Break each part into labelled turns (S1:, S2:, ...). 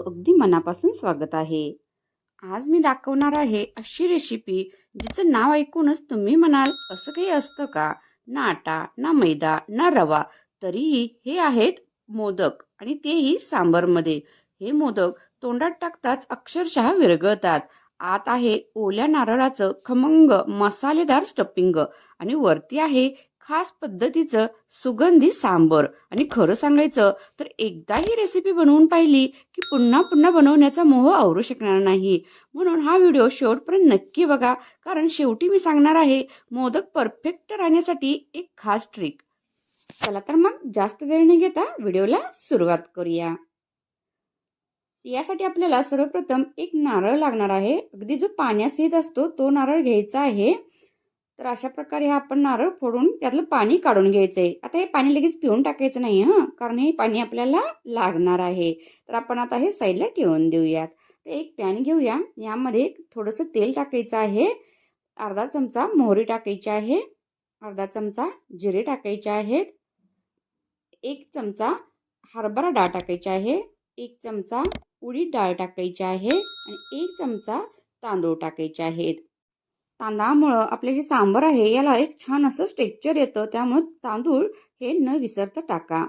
S1: आपलं अगदी मनापासून स्वागत आहे. आज मी दाखवणार आहे अशी रेसिपी जिचं नाव ऐकूनच तुम्ही म्हणाल असं काही असतं का? ना आटा ना मैदा ना रवा तरीही हे आहेत मोदक आणि तेही सांबरमध्ये. हे मोदक तोंडात टाकताच अक्षरशः विरघळतात. आत आहे ओल्या नारळाचं खमंग मसालेदार स्टपिंग आणि वरती आहे खास पद्धतीचं सुगंधी सांबर. आणि खरं सांगायचं तर एकदा ही रेसिपी बनवून पाहिली की पुन्हा पुन्हा बनवण्याचा मोह आवरू शकणार नाही. म्हणून हा व्हिडिओ शेवटपर्यंत नक्की बघा कारण शेवटी मी सांगणार आहे मोदक परफेक्ट राहण्यासाठी एक खास ट्रिक चला तर मग जास्त वेळ न घेता व्हिडिओला सुरुवात करूया. यासाठी आपल्याला सर्वप्रथम एक नारळ लागणार आहे. अगदी जो पाण्यासहित असतो तो नारळ घ्यायचा आहे. तर अशा प्रकारे हा आपण नारळ फोडून त्यातलं पाणी काढून घ्यायचं आहे आता हे पाणी लगेच पिऊन टाकायचं नाही हां. कारण हे पाणी आपल्याला लागणार आहे. तर आपण आता हे साईडला ठेवून देऊयात. तर एक पॅन घेऊया. यामध्ये थोडंसं तेल टाकायचं आहे. अर्धा चमचा मोहरी टाकायची आहे. अर्धा चमचा जिरे टाकायचे आहेत. एक चमचा हरभरा डाळ टाकायची आहे. एक चमचा उडीद डाळ टाकायची आहे. आणि एक चमचा तांदूळ टाकायचे आहेत. तांदळामुळं आपले जे सांबर आहे याला एक छान असं स्ट्रेक्चर येतं. त्यामुळं तांदूळ हे न विसरता टाका.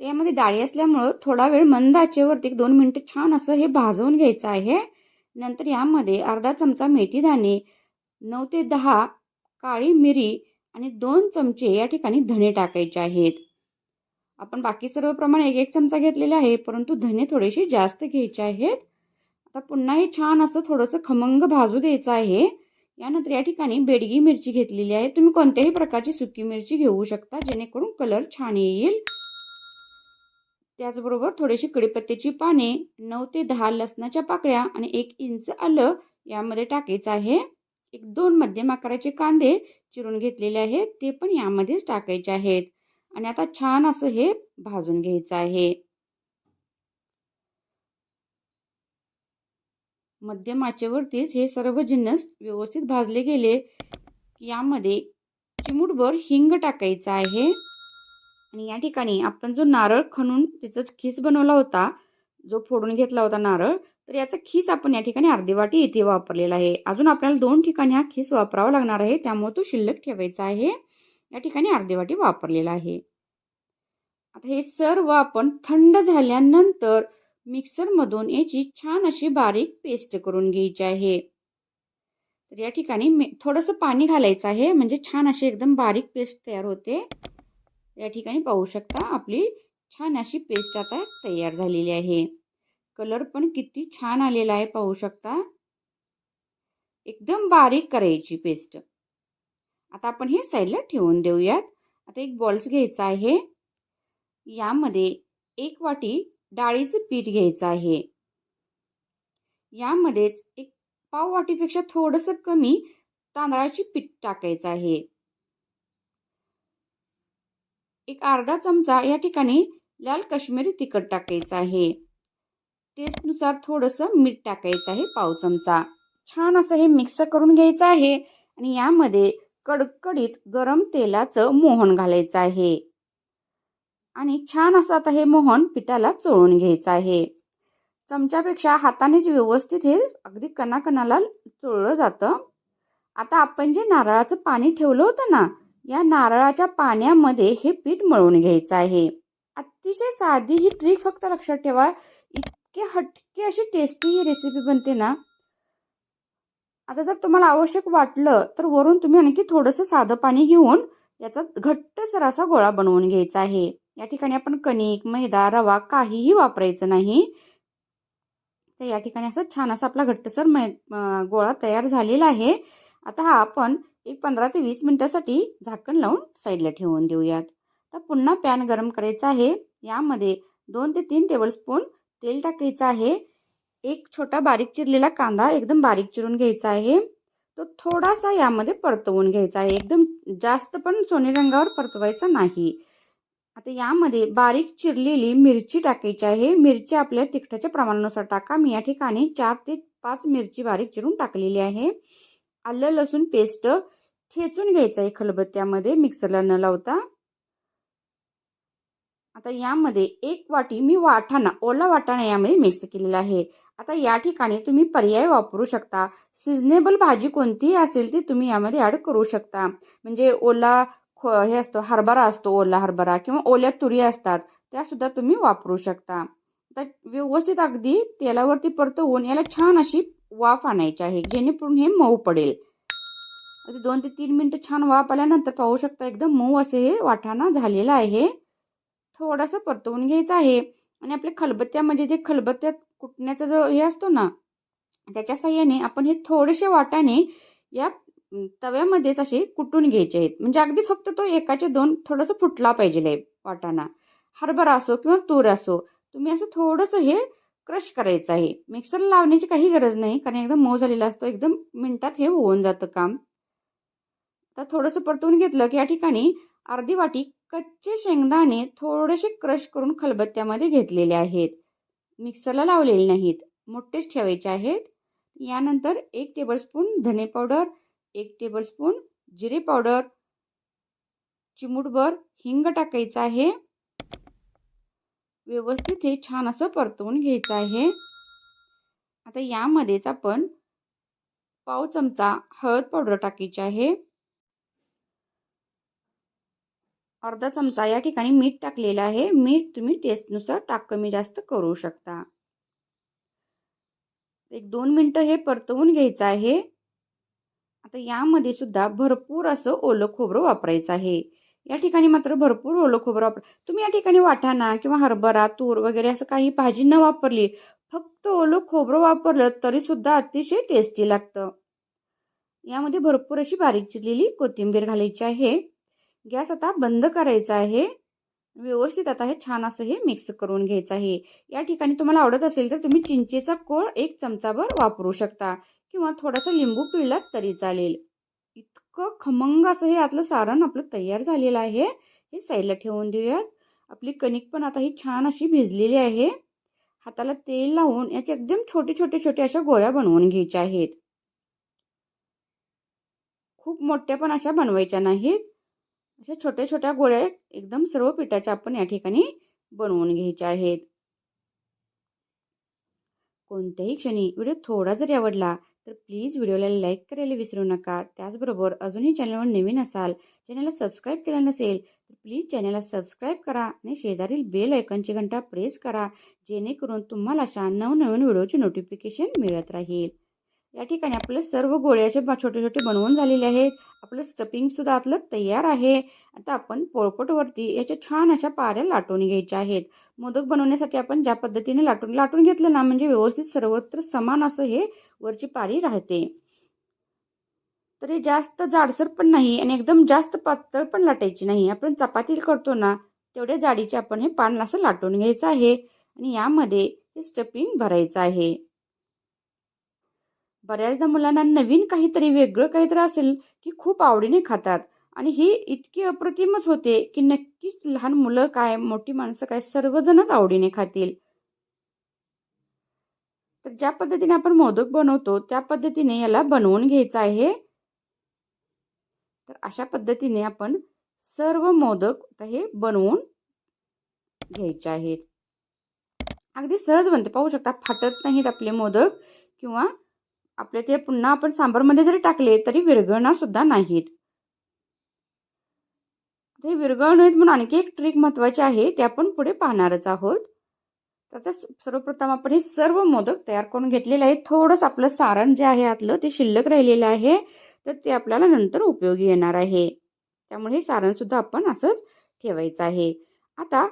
S1: त्यामध्ये डाळी असल्यामुळं थोडा वेळ मंद आचेवरती एक दोन मिनटं छान असं हे भाजवून घ्यायचं आहे. नंतर यामध्ये अर्धा चमचा मेथी दाणे नऊ ते दहा काळी मिरी आणि दोन चमचे या ठिकाणी धणे टाकायचे आहेत. आपण बाकी सर्व प्रमाण एक एक चमचा घेतलेले आहे परंतु धने थोडेसे जास्त घ्यायचे आहेत. आता पुन्हा हे छान असं थोडंसं खमंग भाजू द्यायचं आहे. यानंतर या ठिकाणी बेडगी मिरची घेतलेली आहे. तुम्ही कोणत्याही प्रकारची सुकी मिरची घेऊ शकता जेणेकरून कलर छान येईल. त्याचबरोबर थोडीशी कडीपत्त्याची पाने नऊ ते दहा लसणाच्या पाकळ्या आणि एक इंच आलं यामध्ये टाकायचं आहे. एक दोन मध्यम आकाराचे कांदे चिरून घेतलेले आहेत ते पण यामध्येच टाकायचे आहेत. आणि आता छान असं हे भाजून घ्यायचं आहे. मध्यम आचेवरतीच हे सर्व जिन्नस व्यवस्थित भाजले गेले. यामध्ये चिमूटभर हिंग टाकायचा आहे. आणि या ठिकाणी आपण जो नारळ खणून त्याचाच खीस बनवला होता जो फोडून घेतला होता नारळ तर याचा खीस आपण या ठिकाणी अर्धी वाटी इथे वापरलेला आहे. अजून आपल्याला दोन ठिकाणी हा खीस वापरावा लागणार आहे त्यामुळे तो शिल्लक ठेवायचा आहे. या ठिकाणी अर्धी वाटी वापरलेला आहे. आता हे सर्व आपण थंड झाल्यानंतर मिक्सरमधून याची छान अशी बारीक पेस्ट करून घ्यायची आहे. तर या ठिकाणी मी थोडंसं पाणी घालायचं आहे म्हणजे छान अशी एकदम बारीक पेस्ट तयार होते. या ठिकाणी पाहू शकता आपली छान अशी पेस्ट आता तयार झालेली आहे. कलर पण किती छान आलेला आहे पाहू शकता. एकदम बारीक करायची पेस्ट. आता आपण हे साईडला ठेवून देऊयात. आता एक बॉल्स घ्यायचा आहे. यामध्ये एक वाटी डाळीचं पीठ घ्यायचं आहे. यामध्येच एक पाव वाटीपेक्षा थोडंसं कमी तांदळाची पीठ टाकायचं आहे. एक अर्धा चमचा या ठिकाणी लाल काश्मीरी तिखट टाकायचं आहे. टेस्टनुसार थोडंसं मीठ टाकायचं आहे पाव चमचा. छान असं हे मिक्स करून घ्यायचं आहे आणि यामध्ये कडकडीत गरम तेलाचं मोहन घालायचं आहे. आणि छान असं आता हे मोहन पिठाला चोळून घ्यायचं आहे. चमच्यापेक्षा हातानेच व्यवस्थित हे अगदी कणाकणाला चोळलं जातं. आता आपण जे नारळाचं पाणी ठेवलं होतं ना या नारळाच्या पाण्यामध्ये हे पीठ मळून घ्यायचं आहे. अतिशय साधी ही ट्रिक फक्त लक्षात ठेवा. इतके हटके अशी टेस्टी ही रेसिपी बनते ना. आता जर तुम्हाला आवश्यक वाटलं तर वरून तुम्ही आणखी थोडंसं साधं पाणी घेऊन याचा घट्टसर असा गोळा बनवून घ्यायचा आहे. या ठिकाणी आपण कणिक मैदा रवा काहीही वापरायचं नाही. तर या ठिकाणी असं छान असा आपला घट्टसर मै गोळा तयार झालेला आहे. आता हा आपण एक पंधरा ते वीस मिनिटासाठी झाकण लावून साईडला ठेवून देऊयात. तर पुन्हा पॅन गरम करायचा आहे. यामध्ये दोन ते तीन टेबलस्पून तेल टाकायचं आहे. एक छोटा बारीक चिरलेला कांदा एकदम बारीक चिरून घ्यायचा आहे. तो थोडासा यामध्ये परतवून घ्यायचा आहे. एकदम जास्त पण सोने रंगावर परतवायचा नाही. आता यामध्ये बारीक चिरलेली मिरची टाकायची आहे. मिरची आपल्या तिखटाच्या प्रमाणानुसार टाका. मी या ठिकाणी चार ते पाच मिरची बारीक चिरून टाकलेली आहे. आलं लसूण पेस्ट ठेचून घ्यायचं आहे खलबत्त्यामध्ये. मिक्सरला न लावता. आता यामध्ये एक वाटी मी वाटाणा ओला वाटाणा यामध्ये मिक्स केलेला आहे. आता या ठिकाणी तुम्ही पर्याय वापरू शकता. सिजनेबल भाजी कोणतीही असेल ती तुम्ही यामध्ये ॲड करू शकता. म्हणजे ओला हे असतो हरभरा असतो ओला हरभरा किंवा ओल्या तुरी असतात त्यासुद्धा तुम्ही वापरू शकता. आता व्यवस्थित अगदी तेलावरती परतवून याला छान अशी वाफ आणायची आहे जेणेकरून हे मऊ पडेल. दोन ते तीन मिनटं छान वाफ आल्यानंतर पाहू शकता एकदम मऊ असे हे वाटाणा झालेला आहे. थोडासा परतवून घ्यायचा आहे आणि आपल्या खलबत्त्या म्हणजे जे खलबत्त्यात कुटण्याचा जो हे असतो ना त्याच्या साह्याने आपण हे थोडेसे वाटाणे या तव्यामध्येच असे कुटून घ्यायचे आहेत. म्हणजे अगदी फक्त तो एकाचे दोन थोडंसं फुटला पाहिजे वाटाणा. हरभरा असो किंवा तूर असो तुम्ही असं थोडंसं हे क्रश करायचं आहे. मिक्सरला लावण्याची काही गरज नाही कारण एकदम मऊ झालेला असतो एकदम मिनटात हे होऊन जातं काम. तर थोडंसं परतवून घेतलं की या ठिकाणी अर्धी वाटी कच्चे शेंगदाणे थोडेसे क्रश करून खलबत्त्यामध्ये घेतलेले आहेत. मिक्सरला लावलेले नाहीत मोठेच ठेवायचे आहेत. यानंतर एक टेबलस्पून धने पावडर एक टेबलस्पून जिरे पावडर चिमूटभर हिंग टाकायचं आहे. व्यवस्थित हे छान असं परतवून घ्यायचं आहे. आता यामध्येच आपण पाव चमचा हळद पावडर टाकायची आहे. अर्धा चमचा या ठिकाणी मीठ टाकलेलं आहे. मीठ तुम्ही टेस्टनुसार टाक कमी जास्त करू शकता. एक दोन मिनटं हे परतवून घ्यायचं आहे. आता यामध्ये सुद्धा भरपूर असं ओलं खोबरं वापरायचं आहे. या ठिकाणी मात्र भरपूर ओलं खोबरं वापर तुम्ही या ठिकाणी वाटाणा किंवा हरभरा तूर वगैरे असं काही भाजी न वापरली फक्त ओलं खोबरं वापरलं तरी सुद्धा अतिशय टेस्टी लागतं. यामध्ये भरपूर अशी बारीक चिरलेली कोथिंबीर घालायची आहे. गॅस आता बंद करायचा आहे. व्यवस्थित आता हे छान असं हे मिक्स करून घ्यायचं आहे. या ठिकाणी तुम्हाला आवडत असेल तर तुम्ही चिंचेचा कोळ एक चमचाभर वापरू शकता. किंवा थोडासा लिंबू पिळलात तरी चालेल. इतकं खमंग असं हे आतलं सारण आपलं तयार झालेलं आहे. हे साईडला ठेवून देऊयात. आपली कणिक पण आता ही छान अशी भिजलेली आहे. हाताला तेल लावून याचे एकदम छोटे छोटे छोटे अशा गोळ्या बनवून घ्यायच्या आहेत. खूप मोठ्या पण अशा बनवायच्या नाहीत. अशा छोट्या छोट्या गोळ्या एकदम सर्व पिठाच्या आपण या ठिकाणी बनवून घ्यायच्या आहेत. कोणत्याही क्षणी व्हिडिओ थोडा जरी आवडला तर प्लीज व्हिडिओला लाईक करायला विसरू नका. त्याचबरोबर अजूनही चॅनलवर नवीन असाल चॅनलला सबस्क्राईब केलं नसेल तर प्लीज चॅनलला सबस्क्राईब करा आणि शेजारील बेल ऐकनची घंटा प्रेस करा जेणेकरून तुम्हाला अशा नवनवीन व्हिडिओची नोटिफिकेशन मिळत राहील. या ठिकाणी आपले सर्व गोळ्याचे छोटे छोटे बनवून झालेले आहेत. आपलं स्टपिंगसुद्धा आतलं तयार आहे. आता आपण पोळपटवरती याच्या छान अशा पाऱ्या लाटून घ्यायच्या आहेत. मोदक बनवण्यासाठी आपण ज्या पद्धतीने लाटून लाटून घेतलं ना म्हणजे व्यवस्थित सर्वत्र समान असं हे वरची पारी राहते. तर हे जास्त जाडसर पण नाही आणि एकदम जास्त पातळ पण लाटायची नाही. आपण चपाती करतो ना तेवढ्या जाडीचे आपण हे पान असं लाटून घ्यायचं आहे. आणि यामध्ये हे स्टपिंग भरायचं आहे. बऱ्याचदा मुलांना नवीन काहीतरी वेगळं काहीतरी असेल की खूप आवडीने खातात. आणि ही इतकी अप्रतिमच होते की नक्कीच लहान मुलं काय मोठी माणसं काय सर्वजणच आवडीने खातील. तर ज्या पद्धतीने आपण मोदक बनवतो त्या पद्धतीने याला बनवून घ्यायचं आहे. तर अशा पद्धतीने आपण सर्व मोदक हे बनवून घ्यायचे आहेत. अगदी सहज बनते पाहू शकता फाटत नाहीत आपले मोदक किंवा आपले ते पुन्हा आपण सांबारमध्ये जरी टाकले तरी विरघळणार सुद्धा नाहीत. ते विरघळ नाहीत म्हणून आणखी एक ट्रिक महत्वाची आहे ते आपण पुढे पाहणारच आहोत. तर आता सर्वप्रथम आपण हे सर्व मोदक तयार करून घेतलेले आहेत. थोडंसं आपलं सारण जे आहे आतलं ते शिल्लक राहिलेलं आहे तर ते आपल्याला नंतर उपयोगी येणार आहे. त्यामुळे हे सारण सुद्धा आपण असंच ठेवायचं आहे. आता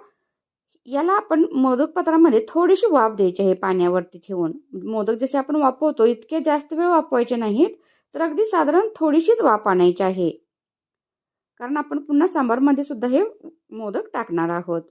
S1: याला आपण मोदक पात्रामध्ये थोडीशी वाफ द्यायची आहे पाण्यावरती ठेवून. मोदक जसे आपण वापरतो इतके जास्त वेळ वापवायचे नाहीत तर अगदी साधारण थोडीशीच वाफ आणायची आहे. कारण आपण पुन्हा सांबारमध्ये सुद्धा हे मोदक टाकणार आहोत.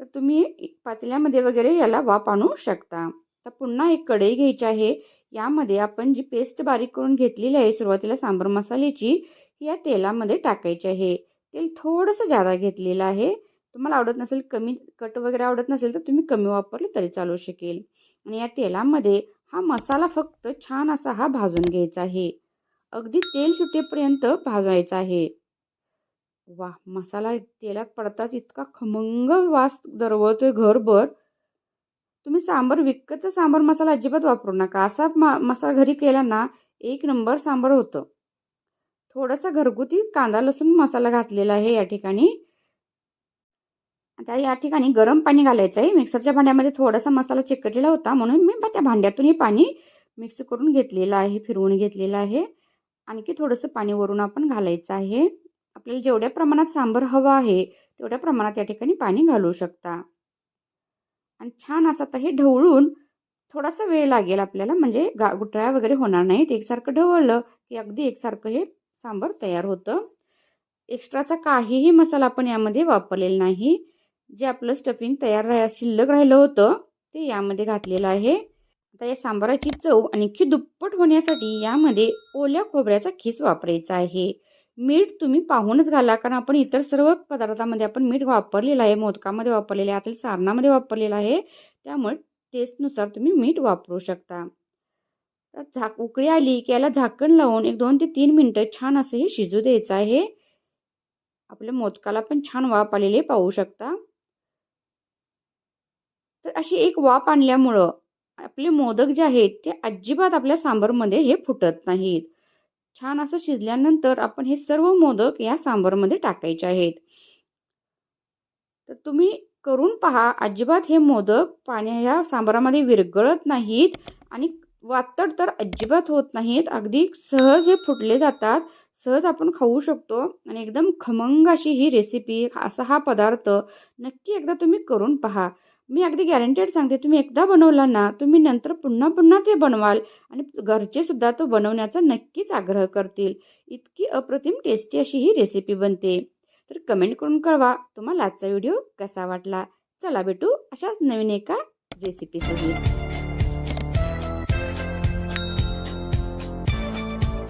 S1: तर तुम्ही पातेल्यामध्ये वगैरे याला वाफ आणू शकता. तर पुन्हा एक कढई घ्यायची आहे. यामध्ये आपण जी पेस्ट बारीक करून घेतलेली आहे सुरुवातीला सांबार मसाल्याची या तेलामध्ये टाकायची आहे. तेल थोडंसं जादा घेतलेलं आहे. तुम्हाला आवडत नसेल कमी कट वगैरे आवडत नसेल तर तुम्ही कमी वापरले तरी चालू शकेल. आणि या तेलामध्ये हा मसाला फक्त छान असा हा भाजून घ्यायचा आहे. अगदी तेल सुटेपर्यंत भाजायचा आहे. वा मसाला तेलात पडताच इतका खमंग वास दरवळतोय घरभर. तुम्ही सांबर विकतचा सांबर मसाला अजिबात वापरू नका. असा मा मसाला घरी केला ना एक नंबर सांबर होतं. थोडासा घरगुती कांदा लसूण मसाला घातलेला आहे या ठिकाणी. आता या ठिकाणी गरम पाणी घालायचं आहे मिक्सरच्या भांड्यामध्ये थोडासा मसाला चिकटलेला होता. म्हणून मी त्या भांड्यातून हे पाणी मिक्स करून घेतलेलं आहे फिरवून घेतलेलं आहे. आणखी थोडंसं पाणी वरून आपण घालायचं आहे. आपल्याला जेवढ्या प्रमाणात सांबर हवा आहे तेवढ्या प्रमाणात या ठिकाणी पाणी घालू शकता. आणि छान असं आता हे ढवळून थोडासा वेळ लागेल आपल्याला. म्हणजे गा गुठळ्या वगैरे होणार नाहीत. एकसारखं ढवळलं की अगदी एकसारखं हे सांबर तयार होतं. एक्स्ट्राचा काहीही मसाला आपण यामध्ये वापरलेला नाही. जे आपलं स्टफिंग तयार राह शिल्लक राहिलं होतं ते यामध्ये घातलेलं आहे. आता या सांबाराची चव आणखी दुप्पट होण्यासाठी यामध्ये ओल्या खोबऱ्याचा खीस वापरायचा आहे. मीठ तुम्ही पाहूनच घाला कारण आपण इतर सर्व पदार्थामध्ये आपण मीठ वापरलेलं आहे मोदकामध्ये वापरलेलं आहे आता सारणामध्ये वापरलेलं आहे त्यामुळे टेस्टनुसार तुम्ही मीठ वापरू शकता. झाक उकळी आली की याला झाकण लावून एक दोन ते तीन मिनटं छान असं हे शिजू द्यायचं आहे. आपल्या मोदकाला पण छान वाफ आलेले पाहू शकता. तर अशी एक वाफ आणल्यामुळं आपले मोदक जे आहेत ते अजिबात आपल्या सांबरमध्ये हे फुटत नाहीत. छान असं शिजल्यानंतर आपण हे सर्व मोदक या सांबरमध्ये टाकायचे आहेत. तर तुम्ही करून पहा अजिबात हे मोदक पाण्या या सांबारामध्ये विरगळत नाहीत आणि वातड तर अजिबात होत नाहीत. अगदी सहज हे फुटले जातात. सहज आपण खाऊ शकतो आणि एकदम खमंग अशी ही रेसिपी असा हा पदार्थ नक्की एकदा तुम्ही करून पहा. मी अगदी गॅरंटेड सांगते तुम्ही एकदा बनवला ना तुम्ही नंतर पुन्हा पुन्हा ते बनवाल आणि घरचे सुद्धा तो बनवण्याचा नक्कीच आग्रह करतील. इतकी अप्रतिम टेस्टी अशी ही रेसिपी बनते. तर कमेंट करून कळवा तुम्हाला आजचा व्हिडिओ कसा वाटला? चला भेटू अशाच नवीन एका रेसिपीसोबत